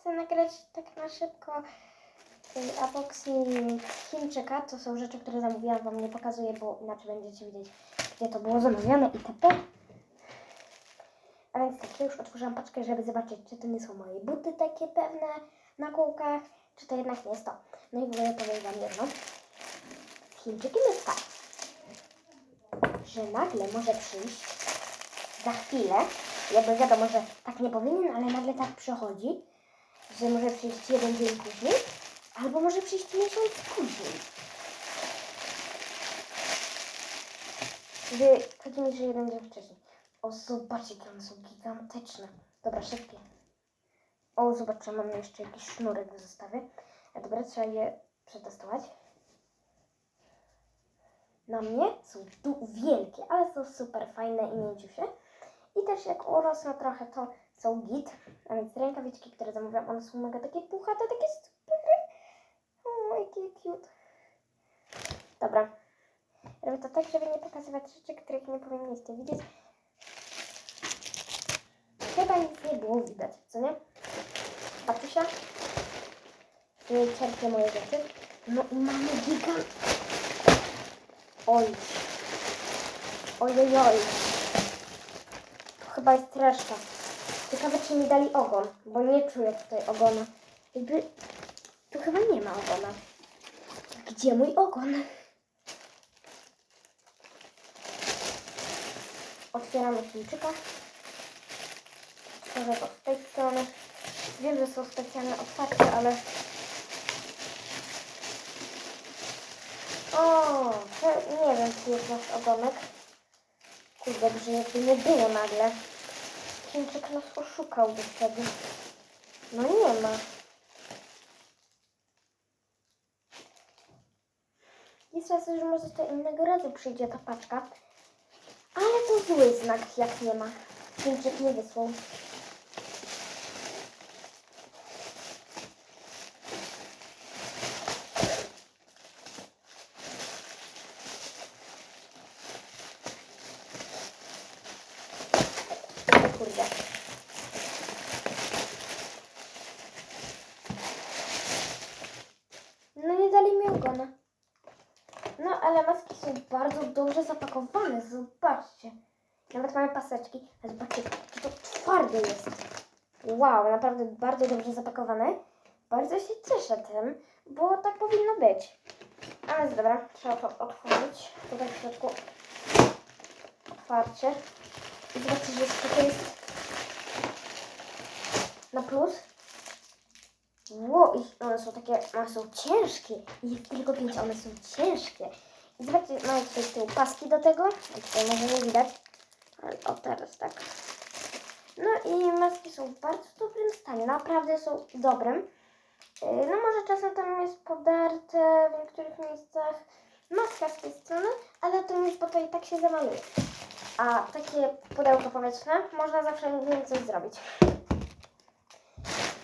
chcę nagrać tak na szybko unboxing Chińczyka. To są rzeczy, które zamówiłam, Wam nie pokazuję, bo inaczej będziecie widzieć, gdzie to było zamawiane itp. A więc tak, ja już otworzyłam paczkę, żeby zobaczyć, czy to nie są moje buty takie pewne na kółkach, czy to jednak nie jest to. No i w ogóle powiem Wam jedno. Chińczykiem jest tak, że nagle może przyjść za chwilę, jakby wiadomo, że tak nie powinien, ale nagle tak przychodzi, że może przyjść jeden dzień później, albo może przyjść miesiąc później. Gdy chodzi mi, że jeden dzień wcześniej. O, zobaczcie, jakie one są gigantyczne. Dobra, szybkie. O, zobaczcie, mamy jeszcze jakiś sznurek w zestawie. A dobra, trzeba je przetestować. Na mnie są wielkie, ale są super fajne i mięciusie. I też jak urosną trochę, to są git. A więc rękawiczki, które zamówiłam, one są mega takie puchate, takie super. O, jakie cute. Dobra. Robię to tak, żeby nie pokazywać rzeczy, których nie powinniście widzieć. Chyba nic nie było widać, co nie? Patusia. Nie czerpie moje rzeczy. No i mamy gigant. Oj. Ojej, oj. To chyba jest reszta. Ciekawe, czy mi dali ogon, bo nie czuję tutaj ogona. Jakby... Tu chyba nie ma ogona. Gdzie mój ogon? Otwieramy Chińczyka. Otworzę go z tej strony. Wiem, że są specjalne otwarcie, ale... O, to nie wiem, czy jest nasz ogonek. Kurde, że jakby nie było nagle. Chińczyk nas oszukałby wtedy. No nie ma. Jest szansa, że może to innego razu przyjdzie ta paczka. Ale to zły znak, jak nie ma. Chińczyk nie wysłał. Kurde. No nie dali mi ogona. No ale maski są zapakowane, zobaczcie. Nawet mamy paseczki. A Zobaczcie, jakie to twarde jest. Wow, naprawdę bardzo dobrze zapakowane. Bardzo się cieszę tym, bo tak powinno być. Ale dobra, trzeba to otworzyć. Tutaj w środku otwarcie. I zobaczcie, że to jest na plus. I one są takie, one są ciężkie. I tylko pięć, one są ciężkie. Zobaczcie, mamy tutaj tyłu paski do tego. Tutaj może nie widać. Ale o, teraz tak. No i maski są w bardzo dobrym stanie. Naprawdę są dobrym. Yy, No może czasem tam jest podarte w niektórych miejscach maska z tej strony, ale to już potem i tak się zamaluje. A takie pudełko powietrzne można zawsze więcej zrobić.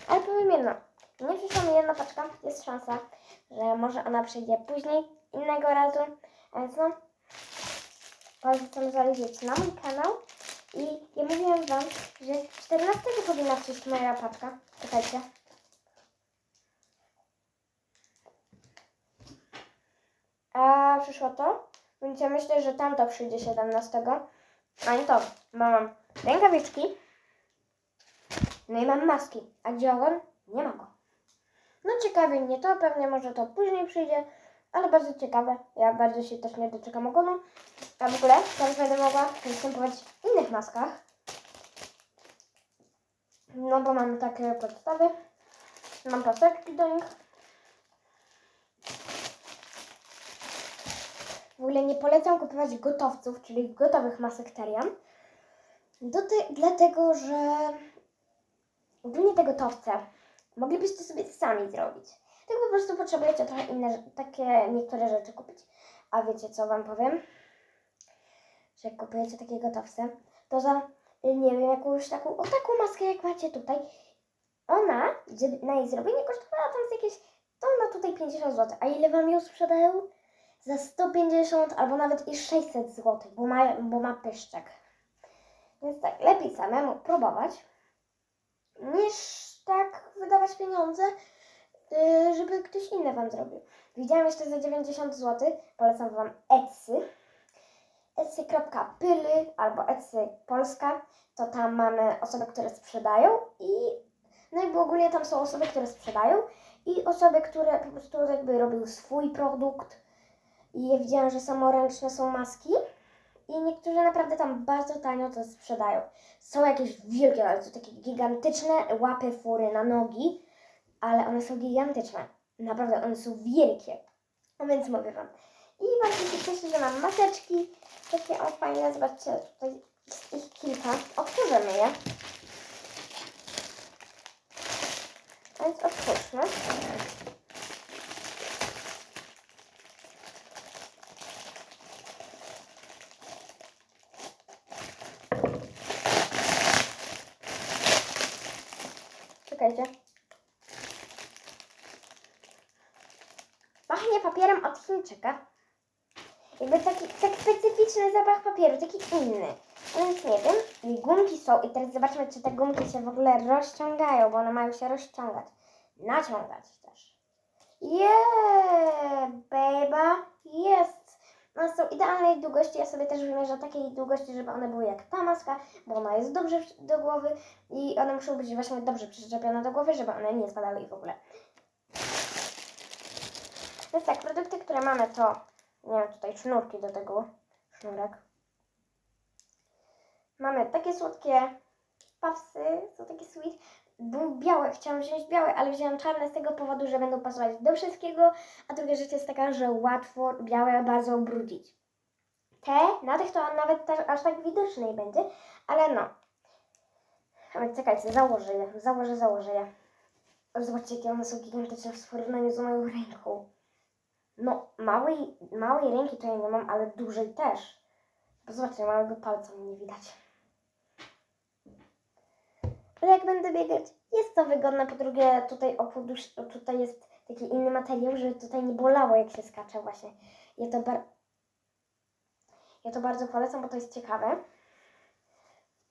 Ale powiem jedno. Nie przyszła mi jedna paczka. Jest szansa, że może ona przyjdzie później, innego razu. Więc no, polecam zajrzeć na mój kanał. I ja mówiłam Wam, że 14 powinna przyjść moja paczka. Czekajcie. A przyszło to? Więc ja myślę, że tamto przyjdzie 17. A nie to. Bo mam rękawiczki. No i mam maski. A gdzie ogon? Nie ma go. No ciekawie mnie to, pewnie może to później przyjdzie, ale bardzo ciekawe. Ja bardzo się też nie doczekam ogonu. A w ogóle teraz będę mogła występować w innych maskach. No bo mamy takie podstawy. Mam paseczki do nich. W ogóle nie polecam kupować gotowców, czyli gotowych masek Terian. Dlatego, że ogólnie te gotowce moglibyście sobie sami zrobić. Tylko po prostu potrzebujecie trochę inne, takie niektóre rzeczy kupić. A wiecie co wam powiem? Że jak kupujecie takie gotowce, to za, nie wiem, jakąś taką, o taką maskę jak macie tutaj, ona, na jej zrobienie kosztowała tam jakieś, to ona tutaj 50 zł. A ile wam ją sprzedają? Za 150 albo nawet i 600 zł, bo ma, bo ma pyszczek. Więc tak, lepiej samemu próbować, niż tak wydawać pieniądze, żeby ktoś inny Wam zrobił. Widziałam jeszcze za 90 zł, polecam Wam Etsy. Etsy.pyly albo Etsy Polska, to tam mamy osoby, które sprzedają i no jakby ogólnie tam są osoby, które sprzedają i osoby, które po prostu jakby robią swój produkt. I ja widziałam, że samoręczne są maski i niektórzy naprawdę tam bardzo tanio to sprzedają. Są jakieś wielkie, ale to takie gigantyczne łapy fury na nogi, ale one są gigantyczne. Naprawdę, one są wielkie. No więc mówię Wam. I bardzo się cieszę, że mam maseczki. Takie o fajne, zobaczcie, tutaj jest ich kilka. Otworzymy je. A więc otwórzmy. Czekajcie. Pachnie papierem od Chińczyka. Jakby taki, tak specyficzny zapach papieru, taki inny. No więc nie wiem. I gumki są. I teraz zobaczmy, czy te gumki się w ogóle rozciągają, bo one mają się rozciągać. Naciągać też. Yeah, baby, jest. One są idealnej długości. Ja sobie też wymierzę takiej długości, żeby one były jak ta maska, bo ona jest dobrze do głowy i one muszą być właśnie dobrze przyczepione do głowy, żeby one nie spadały i w ogóle. Więc tak, produkty, które mamy to, nie wiem, tutaj sznurki do tego, sznurek. Mamy takie słodkie puffsy, są takie sweet. Były białe, chciałam wziąć białe, ale wzięłam czarne z tego powodu, że będą pasować do wszystkiego, a druga rzecz jest taka, że łatwo białe bardzo ubrudzić. Te, na tych to nawet ta, aż tak widoczne nie będzie, ale no. Ale czekajcie, założę je, założę, założę je. Zobaczcie, jakie one są gigantyczne w porównaniu z moją ręką. No, małej, małej ręki to ja nie mam, ale dużej też. Bo zobaczcie, małego palca mi nie widać. Ale jak będę biegać, jest to wygodne. Po drugie, tutaj o podusz, tutaj jest taki inny materiał, żeby tutaj nie bolało, jak się skacze właśnie. Ja to, bar... ja to bardzo polecam, bo to jest ciekawe.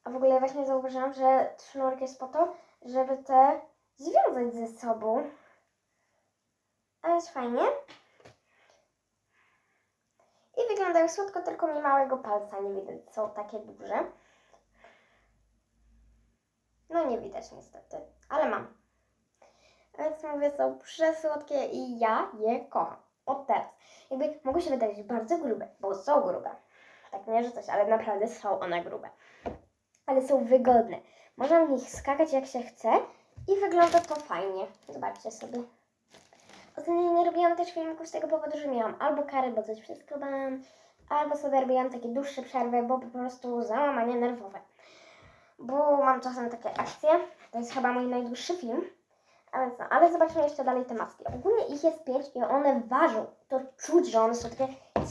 A w ogóle właśnie zauważyłam, że sznurek jest po to, żeby te związać ze sobą. A jest fajnie. Wyglądają słodko, tylko mi małego palca nie widać. Są takie duże. No nie widać niestety, ale mam. Więc mówię, są przesłodkie i ja je kocham. Od teraz. Jakby mogą się wydawać bardzo grube, bo są grube. Tak nie, że coś, ale naprawdę są one grube. Ale są wygodne. Można w nich skakać jak się chce i wygląda to fajnie. Zobaczcie sobie. Ostatnio nie robiłam też filmików z tego powodu, że miałam albo karę, bo coś wszystko bałam, albo sobie robiłam takie dłuższe przerwy, bo po prostu załamanie nerwowe. Bo mam czasem takie akcje. To jest chyba mój najdłuższy film. A więc no, ale zobaczmy jeszcze dalej te maski. Ogólnie ich jest pięć i one ważą. To czuć, że one są takie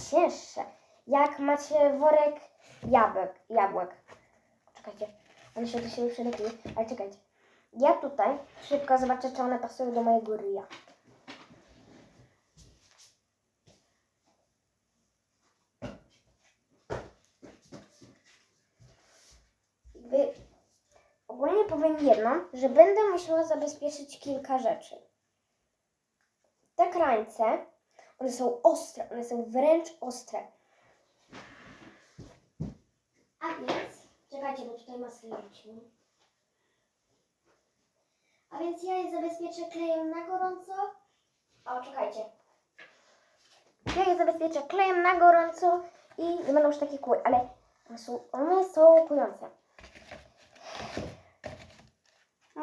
cięższe. Jak macie worek jabłek. jabłek. Czekajcie, one się do siebie przylepiły. Ale czekajcie. Ja tutaj szybko zobaczę, czy one pasują do mojego ryja. Jakby ogólnie powiem jedno, że będę musiała zabezpieczyć kilka rzeczy. Te krańce, one są ostre, one są wręcz ostre. A więc, czekajcie, bo tutaj masy leci. A więc ja je zabezpieczę klejem na gorąco. O, czekajcie. Ja je zabezpieczę klejem na gorąco i nie będą już takie kły, ale one są, one są kujące.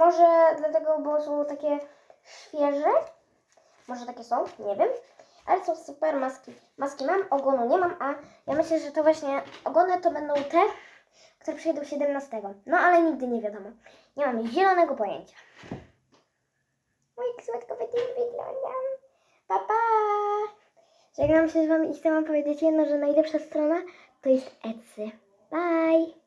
Może dlatego, bo są takie świeże. Może takie są, nie wiem. Ale są super maski. Maski mam, ogonu nie mam, a ja myślę, że to właśnie ogony to będą te, które przyjdą 17. No ale nigdy nie wiadomo. Nie mam zielonego pojęcia. Mój słodko tym wyglądam. Pa, pa! Żegnam się z Wami i chcę Wam powiedzieć jedno, że najlepsza strona to jest Etsy. Bye!